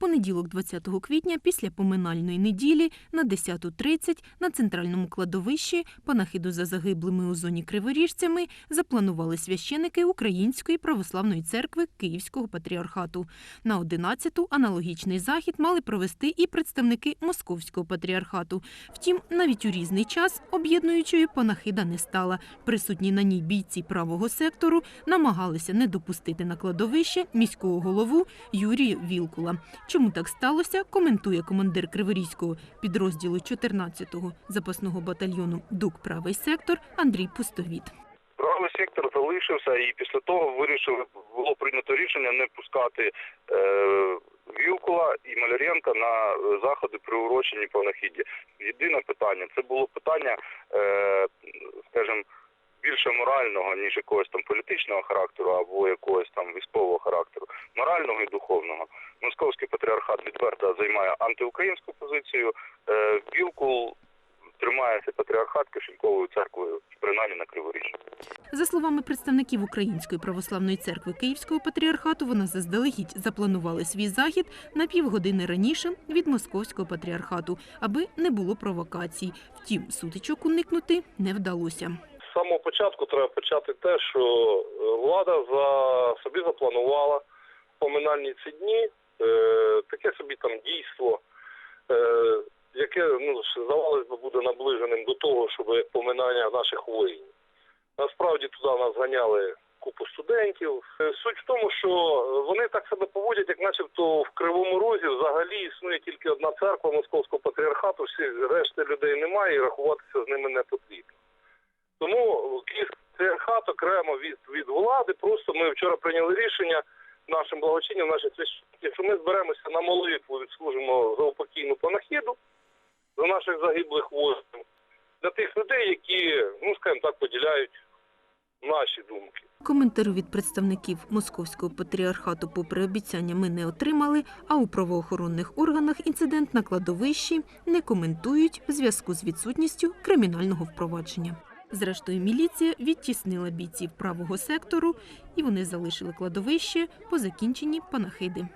понеділок, 20 квітня, після поминальної неділі на 10.30 на центральному кладовищі панахиду за загиблими у зоні криворіжцями запланували священики Української православної церкви Київського патріархату. На 11-ту аналогічний захід мали провести і представники Московського патріархату. Втім, навіть у різний час об'єднуючою панахида не стала. Присутні на ній бійці правого сектору намагалися не допустити на кладовище міського голову Юрія Вілкула. Чому так сталося, коментує командир Криворізького підрозділу 14-го запасного батальйону ДУК Правий сектор Андрій Пустовіт. Правий сектор залишився, і після того вирішили було прийнято рішення не пускати е, Вілкула і Маляренка на заходи приурочені панахіді. Єдине питання це було питання, е, морального, ніж якогось там політичного характеру або якогось там військового характеру, морального і духовного. Московський патріархат відверто займає антиукраїнську позицію. Е, Вілкул тримається патріархат кишеньковою церквою, принаймні на Криворіжжі. За словами представників Української православної церкви Київського патріархату, вона заздалегідь запланували свій захід на півгодини раніше від Московського патріархату, аби не було провокацій. Втім, сутичок уникнути не вдалося. Самого початку треба почати те, що е, влада за собі запланувала поминальні ці дні е, таке собі там дійство, е, яке ну здавалось би буде наближеним до того, щоб поминання наших воїнів. Насправді туди нас ганяли купу студентів. Е, Суть в тому, що вони так себе поводять, як начебто в Кривому Розі взагалі існує тільки одна церква Московського патріархату, всі решти людей немає і рахуватися з ними не потрібно. Окремо від, від влади, просто ми вчора прийняли рішення нашим благочинням, нашим священникам, що ми зберемося на молитву, відслужимо за упокійну панахіду за наших загиблих воїнів, для тих людей, які, ну скажімо так, поділяють наші думки. Коментарю від представників Московського патріархату, попри обіцяння, ми не отримали. А у правоохоронних органах інцидент на кладовищі не коментують в зв'язку з відсутністю кримінального впровадження. Зрештою, міліція відтіснила бійців правого сектору, і вони залишили кладовище по закінченні панахиди.